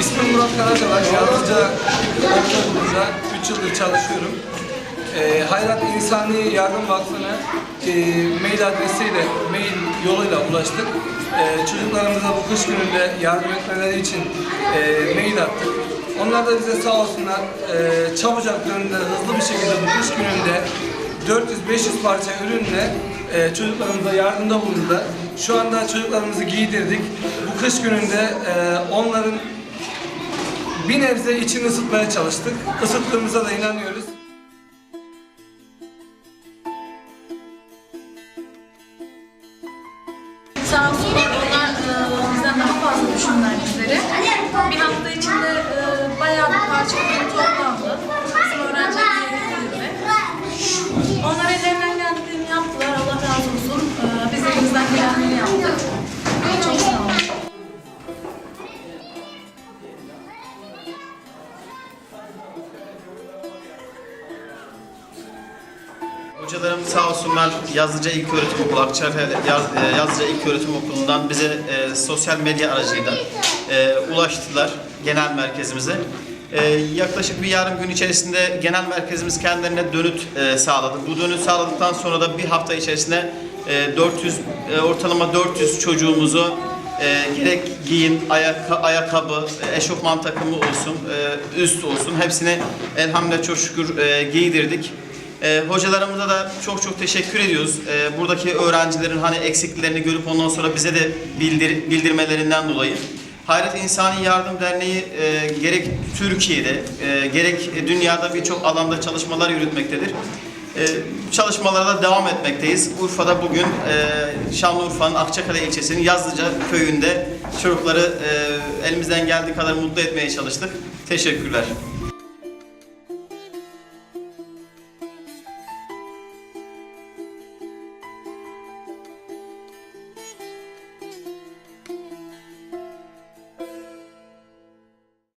İsmim Murat Karacalaş. Yazıcı Ortaokulu'nda 3 yıldır çalışıyorum. Ee, Hayrat İnsani Yardım Vakfı'na e, mail adresiyle, mail yoluyla ulaştık. Ee, çocuklarımıza bu kış gününde yardım etmeleri için e, mail attık. Onlar da bize sağ olsunlar e, çabucak döndüler, hızlı bir şekilde bu kış gününde 400-500 parça ürünle e, çocuklarımıza yardımda bulundular. Şu anda çocuklarımızı giydirdik. Bu kış gününde e, onların bir nebze içini ısıtmaya çalıştık. Isıttığımıza da inanıyoruz. Sağ olsunlar onlar e, bizden daha fazla düşündüler. Bir hafta içinde e, bayağı bir toplandı. Bizim getirildi. Onlar ellerinden Hocalarım sağ olsunlar Yazlıca İlköğretim Okulu, Akçatepe Yaz, e, Yazlıca İlköğretim Okulu'ndan bize e, sosyal medya aracıyla e, ulaştılar genel merkezimize. E, yaklaşık bir yarım gün içerisinde genel merkezimiz kendilerine dönüt e, sağladı. Bu dönüt sağladıktan sonra da bir hafta içerisinde e, 400 e, ortalama 400 çocuğumuzu e, gerek giyim, ayak, ayakkabı, e, eşofman takımı olsun, e, üst olsun hepsini elhamdülillah çok şükür e, giydirdik. E, hocalarımıza da çok çok teşekkür ediyoruz. E, buradaki öğrencilerin hani eksikliklerini görüp ondan sonra bize de bildir, bildirmelerinden dolayı. Hayret İnsani Yardım Derneği e, gerek Türkiye'de e, gerek dünyada birçok alanda çalışmalar yürütmektedir. E, çalışmalara devam etmekteyiz. Urfa'da bugün e, Şanlıurfa'nın Akçakale ilçesinin Yazlıca köyünde çocukları e, elimizden geldiği kadar mutlu etmeye çalıştık. Teşekkürler.